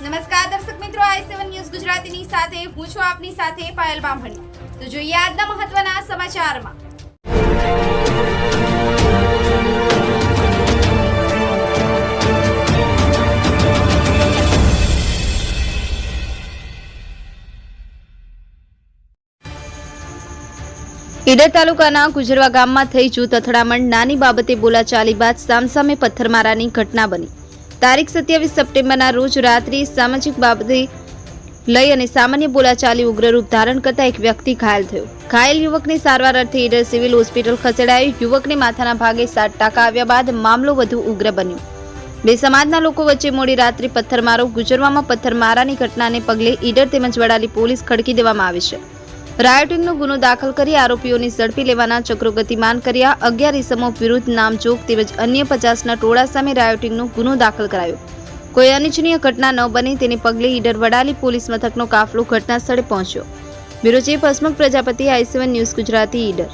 નમસ્કાર દર્શક મિત્રો, આઈ સેવન ન્યૂઝ ગુજરાતીની સાથે, હું છું આપની સાથે પાયલ બામણી. તો જોઈએ આજના મહત્વના સમાચારમાં. ઈડર તાલુકાના ગુજરવા ગામમાં થઈ જૂથ અથડામણ, નાની બાબતે બોલાચાલી બાદ સામસામે પથ્થરમારાની ઘટના બની. તારીખ સત્યાવીસ સપ્ટેમ્બરના રોજ રાત્રિ સામાજિક બાબતે લઈ અને સામાન્ય બોલાચાલી ઉગ્ર રૂપ ધારણ કરતા એક વ્યક્તિ ઘાયલ થયો. ઘાયલ યુવકને સારવાર અર્થે ઈડર સિવિલ હોસ્પિટલ ખસેડાયો. યુવકને માથાના ભાગે સાત ટાંકા આવ્યા બાદ મામલો વધુ ઉગ્ર બન્યો. બે સમાજના લોકો વચ્ચે મોડી રાત્રે પથ્થરમારો ગુજરવામાં પથ્થરમારાની ઘટનાને પગલે ઈડર તેમજ વડાલી પોલીસ ખડકી દેવામાં આવી છે. રાયોટિંગનો ગુનો દાખલ કરી આરોપીઓની ઝડપી લેવાના ચક્રો ગતિમાન કર્યા. અગિયાર ઇસમો વિરુદ્ધ નામજોગ તેમજ અન્ય પચાસના ટોળા સામે રાયોટિંગનો ગુનો દાખલ કરાયો. કોઈ અનિચ્છનીય ઘટના ન બને તેને પગલે ઈડર વડાલી પોલીસ મથકનો કાફલો ઘટના સ્થળે પહોંચ્યો. Bureau chief Hasmukh Prajapati I seven news Gujarati Idar.